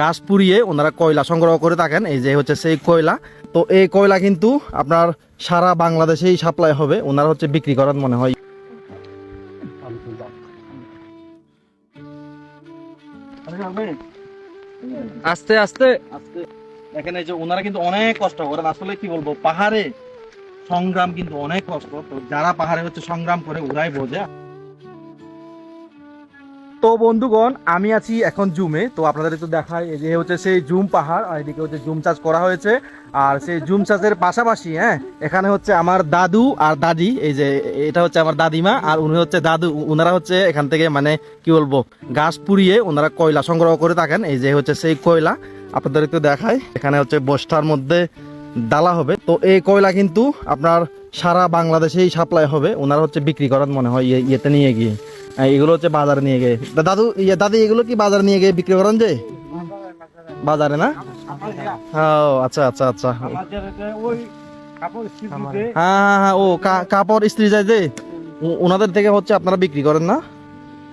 গাছ পুড়িয়ে ওনারা কয়লা সংগ্রহ করে থাকেন এই যে হচ্ছে সেই কয়লা। তো এই কয়লা কিন্তু আপনার সারা বাংলাদেশেই সাপ্লাই হবে ওনারা হচ্ছে বিক্রি করেন মনে হয়। আস্তে আস্তে। আস্তে। দেখেন এই যে ওনারা কিন্তু অনেক কষ্ট করেন। আসলে কি বলব পাহাড়ে সংগ্রাম কিন্তু অনেক কষ্ট। তো যারা পাহাড়ে হচ্ছে সংগ্রাম করে ওরাই বোঝে। তো বন্ধুগণ, আমি আছি এখন জুমে। তো আপনাদের একটু দেখাই, এই যে হচ্ছে সেই জুম পাহাড়, আর এদিকে হচ্ছে জুম চাষ করা হয়েছে। আর সেই জুম চাষের পাশাপাশি হ্যাঁ এখানে হচ্ছে আমার দাদু আর দাদি, এই যে এটা হচ্ছে আমার দাদিমা, আর উনি হচ্ছে দাদু ওনারা হচ্ছে এখান থেকে মানে কি বলব গাছ পুড়িয়ে ওনারা কয়লা সংগ্রহ করে থাকেন, এই যে হচ্ছে সেই কয়লা। আপনাদের একটু দেখায় এখানে হচ্ছে বস্তার মধ্যে ডালা হবে। তো এই কয়লা কিন্তু আপনার সারা বাংলাদেশেই সাপ্লাই হবে ওনারা হচ্ছে বিক্রি করেন মনে হয়, ইয়ে- ইয়েতে নিয়ে গিয়ে। এগুলো হচ্ছে বাজারে নিয়ে গিয়ে। দাদু ইয়ে দাদি, এগুলো কি বাজারে নিয়ে গিয়ে বিক্রি করেন যে? বাজারে না? ও আচ্ছা আচ্ছা আচ্ছা। হ্যাঁ হ্যাঁ হ্যাঁ ও কাপড় ইস্ত্রি যায় যে? ওনাদের থেকে হচ্ছে আপনারা বিক্রি করেন না?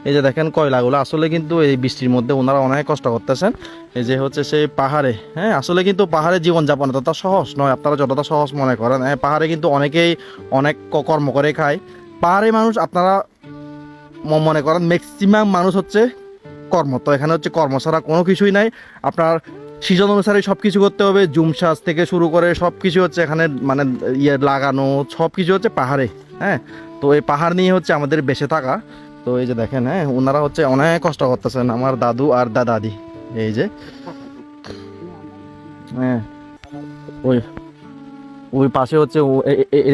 এই যে দেখেন কয়লাগুলো। আসলে কিন্তু এই বৃষ্টির মধ্যে ওনারা অনেক কষ্ট করতেছেন। এই যে হচ্ছে সেই পাহাড়ে হ্যাঁ আসলে কিন্তু পাহাড়ে জীবনযাপন ততটা সহজ নয়। আপনারা যতটা সহজ মনে করেন হ্যাঁ পাহাড়ে কিন্তু অনেকেই অনেক কর্ম করে খায়। পাহাড়ে মানুষ আপনারা মনে করেন ম্যাক্সিমাম মানুষ হচ্ছে কর্ম। তো এখানে হচ্ছে কর্ম ছাড়া কোনো কিছুই নাই। আপনার সিজন অনুসারে সব কিছু করতে হবে। জুম চাষ থেকে শুরু করে সব কিছু হচ্ছে এখানে মানে ইয়ে লাগানো সব কিছু হচ্ছে পাহাড়ে হ্যাঁ? তো এই পাহাড় নিয়ে হচ্ছে আমাদের বেঁচে থাকা। তো এই যে দেখেন হ্যাঁ ওনারা হচ্ছে অনেক কষ্ট করতেছেন, আমার দাদু আর দা দাদি। এই যে হ্যাঁ ওই ওই পাশে হচ্ছে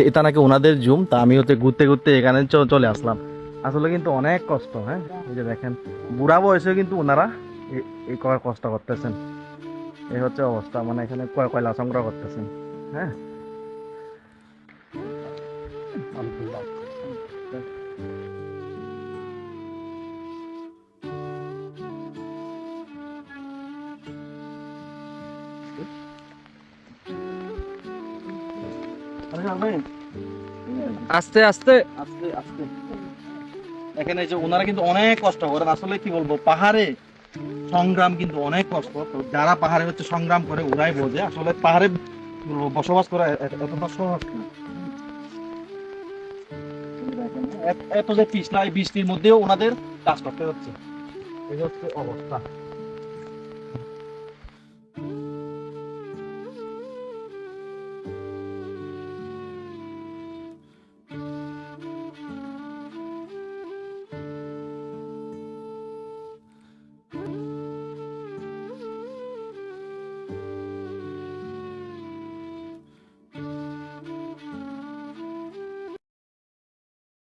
এটা নাকি ওনাদের জুম। তা আমি হচ্ছে ঘুরতে ঘুরতে এখানে চলে আসলাম। আসলে কিন্তু অনেক কষ্ট হ্যাঁ? এই যে দেখেন, বুড়া বয়সে কিন্তু ওনারা এই কষ্ট করতেছেন। এই হচ্ছে অবস্থা মানে এখানে কয় কয়লা সংগ্রহ করতেছেন হ্যাঁ? আস্তে আস্তে। আস্তে আস্তে। এই যে ওনারা কিন্তু অনেক কষ্ট করেন। আসলে কি বলব, পাহাড়ে সংগ্রাম কিন্তু অনেক কষ্ট। তো যারা পাহাড়ে হচ্ছে সংগ্রাম করে, ওরাই বোঝে। আসলে পাহাড়ে বসবাস করা এতটা সহজ না। এত- এত যে পিছলা এই বৃষ্টির মধ্যেও ওনাদের কাজ করতে হচ্ছে। এই হচ্ছে অবস্থা।